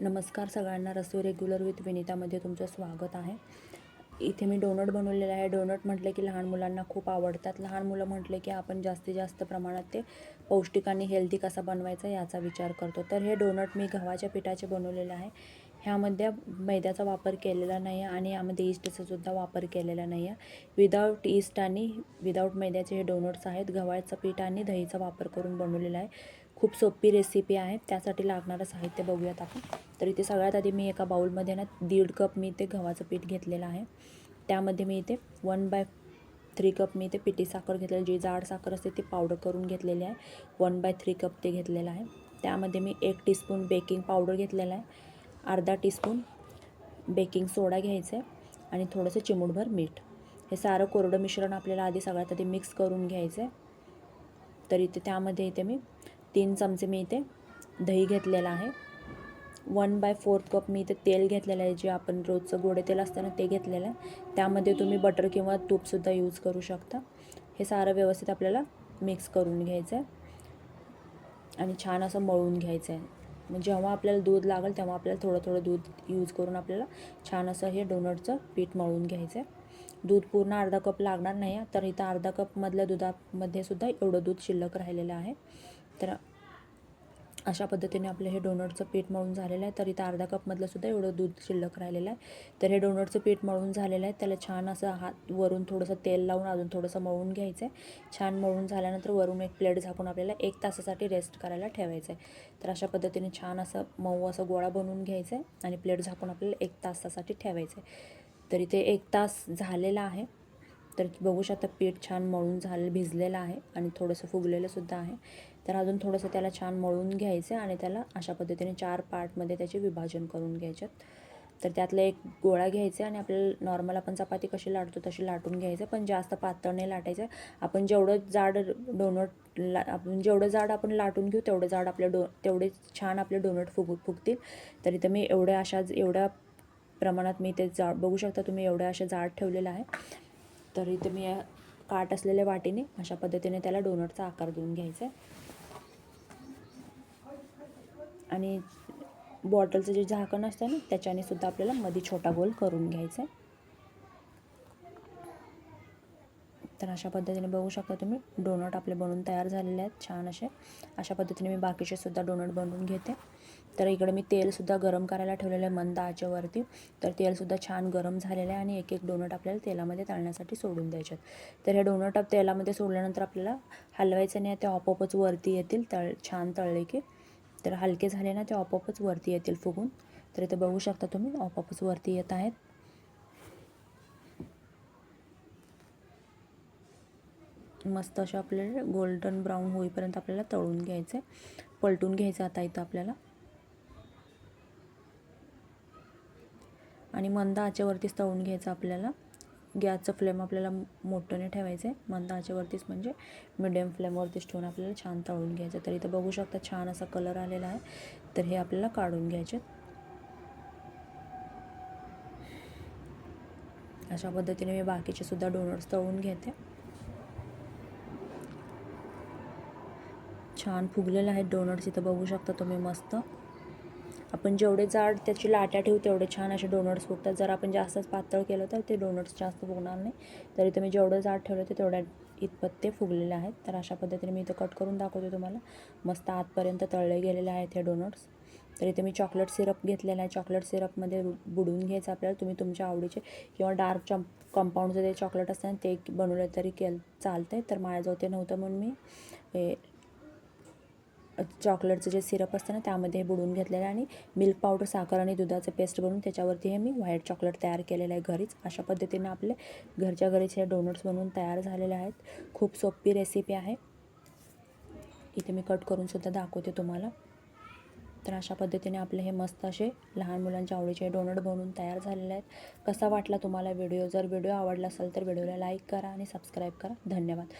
नमस्कार सगळ्यांना रसू regular with विनितामध्ये तुमचं स्वागत आहे. इथे मी डोनट बनवलेलं आहे. डोनट म्हटलं की लहान मुलांना खूप आवडतात. लहान मुलं म्हटले की आपण जास्तीत जास्त प्रमाणात ते पौष्टिक आणि हेल्दी कसा बनवायचा याचा विचार करतो. तर हे डोनट मी गव्हाच्या पिठाचे बनवलेले आहे. ह्यामध्ये मैद्याचा वापर केलेला नाही आहे आणि यामध्ये ईस्टचा सुद्धा वापर केलेला नाही आहे विदाऊट ईस्ट आणि विदाऊट मैद्याचे हे डोनट्स आहेत. गव्हाचं पीठ आणि दहीचा वापर करून बनवलेला आहे. खूप सोपी रेसिपी आहे. त्यासाठी लागणारं साहित्य बघूयात आपण. तर इथे सगळ्यात आधी मी एका बाऊलमध्ये ना दीड कप मी इथे गव्हाचं पीठ घेतलेलं आहे. त्यामध्ये मी इथे वन बाय थ्री कप मी इथे पिठी साखर घेतलेली जी जाड साखर असते ती पावडर करून घेतलेली आहे. वन बाय थ्री कप ते घेतलेलं आहे. त्यामध्ये मी एक टीस्पून बेकिंग पावडर घेतलेला आहे. अर्धा टीस्पून बेकिंग सोडा घ्यायचा आहे आणि थोडंसं चिमूटभर मीठ. हे सारं कोरडं मिश्रण आपल्याला आधी सगळ्यात आधी मिक्स करून घ्यायचं आहे तर इथे त्यामध्ये इथे मी तीन चमचे मी इथे दही घेतलेलं आहे. वन बाय फोर्थ कप मी इथे तेल घेतलेलं आहे जे आपण रोजचं गोडे तेल असतं ना ते घेतलेलं आहे. त्यामध्ये तुम्ही बटर किंवा तूपसुद्धा यूज करू शकता. हे सारं व्यवस्थित आपल्याला मिक्स करून घ्यायचं आहे. आणि छान असं मळून घ्यायचं आहे. मग जेव्हा आपल्याला दूध लागेल तेव्हा आपल्याला थोडं थोडं दूध यूज करून आपल्याला छान असं हे डोनटचं पीठ मळून घ्यायचं आहे. दूध पूर्ण अर्धा कप लागणार नाही तर इथं अर्धा कपमधल्या दुधामध्ये सुद्धा एवढं दूध शिल्लक राहिलेलं आहे. तर अशा पद्धतीने आपलं हे डोनटचं पीठ मळून झालेलं आहे. तर इथं अर्धा कपमधलंसुद्धा एवढं दूध शिल्लक राहिलेलं आहे. तर हे डोनटचं पीठ मळून झालेलं आहे. त्याला छान असं हात वरून थोडंसं तेल लावून अजून थोडंसं मळून घ्यायचं आहे. छान मळून झाल्यानंतर वरून एक प्लेट झाकून आपल्याला एक तासासाठी रेस्ट करायला ठेवायचं आहे. तर अशा पद्धतीने छान असं मऊ असं गोळा बनवून घ्यायचं आहे आणि प्लेट झाकून आपल्याला एक तासासाठी ठेवायचं आहे. तर इथे एक तास झालेला आहे. तर बघू शकता पीठ छान मळून झालं भिजलेलं आहे आणि थोडंसं फुगलेलंसुद्धा आहे. तर अजून थोडंसं त्याला छान मळून घ्यायचं आणि त्याला अशा पद्धतीने चार पार्टमध्ये त्याचे विभाजन करून घ्यायच्यात. तर त्यातलं एक गोळा घ्यायचा आणि आपल्याला नॉर्मल आपण चपाती कशी लाटतो तशी लाटून घ्यायचं पण जास्त पातळ नाही लाटायचं. आपण जेवढं जाड डोनट ला आपण जेवढं जाड आपण लाटून घेऊ तेवढं जाड आपल्या डो तेवढे छान आपले डोनट फुगू फुगतील. तर इथं मी एवढ्या अशा एवढ्या प्रमाणात मी ते जाड बघू शकता तुम्ही एवढ्या अशा जाड ठेवलेलं आहे. तर इथे मी काट असलेल्या वाटीने अशा पद्धतीने त्याला डोनटचा आकार देऊन घ्यायचा आहे. आणि बॉटलचं जे झाकण असतं ना त्याच्याने सुद्धा आपल्याला मध्ये छोटा गोल करून घ्यायचा आहे. तर अशा पद्धतीने बघू शकता तुम्ही डोनट आपले बनवून तयार झालेले आहेत छान असे. अशा पद्धतीने मी बाकीचे सुद्धा डोनट बनवून घेते. तर इकडे मी तेलसुद्धा गरम करायला ठेवलेलं आहे मंद आचेवरती. तर तेलसुद्धा छान गरम झालेलं आहे आणि एक एक डोनट आपल्याला तेलामध्ये तळण्यासाठी सोडून द्यायच्यात. तर हे डोनट तेलामध्ये सोडल्यानंतर आपल्याला हलवायचं नाही ते आपोआपच वरती येतील तळ छान तळले की. तर हलके झाले ना ते आपोआपच वरती येतील फुगून. तर इथे बघू शकता तुम्ही आपोआपच वरती येत आहेत. मस्त असे आपल्याला गोल्डन ब्राऊन होईपर्यंत आपल्याला तळून घ्यायचं आहे पलटून घ्यायचं आता इथं आपल्याला. आणि मंद आचेवरतीच तळून घ्यायचं आपल्याला. गॅसचं फ्लेम आपल्याला मोठ्याने ठेवायचं आहे. मंद आचेवरतीच म्हणजे मिडियम फ्लेमवरतीच ठेवून आपल्याला छान तळून घ्यायचं तर इथं बघू शकता छान असा कलर आलेला आहे. तर हे आपल्याला काढून घ्यायचे अशा पद्धतीने मी बाकीचे सुद्धा डोनट्स तळून घेते. छान फुगलेले आहेत डोनट्स इथं बघू शकता तुम्ही मस्त. आपण जेवढे जाड त्याची लाट्या ठेवू तेवढे छान असे डोनट्स फुगतात. जर आपण जास्तच पातळ केलं तर ते डोनट्स जास्त फुगणार नाही. तरी तुम्ही जेवढं जाड ठेवलं ते तेवढ्या इतपत ते फुगलेले आहेत. तर अशा पद्धतीने मी इथं कट करून दाखवते तुम्हाला. मस्त आतपर्यंत तळले गेलेले आहेत हे डोनट्स. तर इथे मी चॉकलेट सिरप घेतलेला आहे. चॉकलेट सिरपमध्ये बुडून घ्यायचं आपल्याला. तुम्ही तुमच्या आवडीचे किंवा डार्क चम कंपाऊंडचं जे चॉकलेट असतं ते बनवलं तरी केलं चालतं आहे तर माझ्याजवळ ते नव्हतं म्हणून मी हे चॉकलेटचं जे सिरप असतं ना त्यामध्ये बुडवून घेतलेलं आहे आणि मिल्क पावडर साखर आणि दुधाचं पेस्ट बनवून त्याच्यावरती हे मी व्हाईट चॉकलेट तयार केलेलं आहे घरीच. अशा पद्धतीने आपले घरच्या घरीच हे डोनट्स बनवून तयार झालेले आहेत. खूप सोपी रेसिपी आहे. इथे मी कट करूनसुद्धा दाखवते तुम्हाला. तर अशा पद्धतीने आपले हे मस्त असे लहान मुलांच्या आवडीचे डोनट बनवून तयार झालेले आहेत. कसा वाटला तुम्हाला व्हिडिओ? जर व्हिडिओ आवडला असेल तर व्हिडिओला लाईक करा आणि सबस्क्राईब करा. धन्यवाद.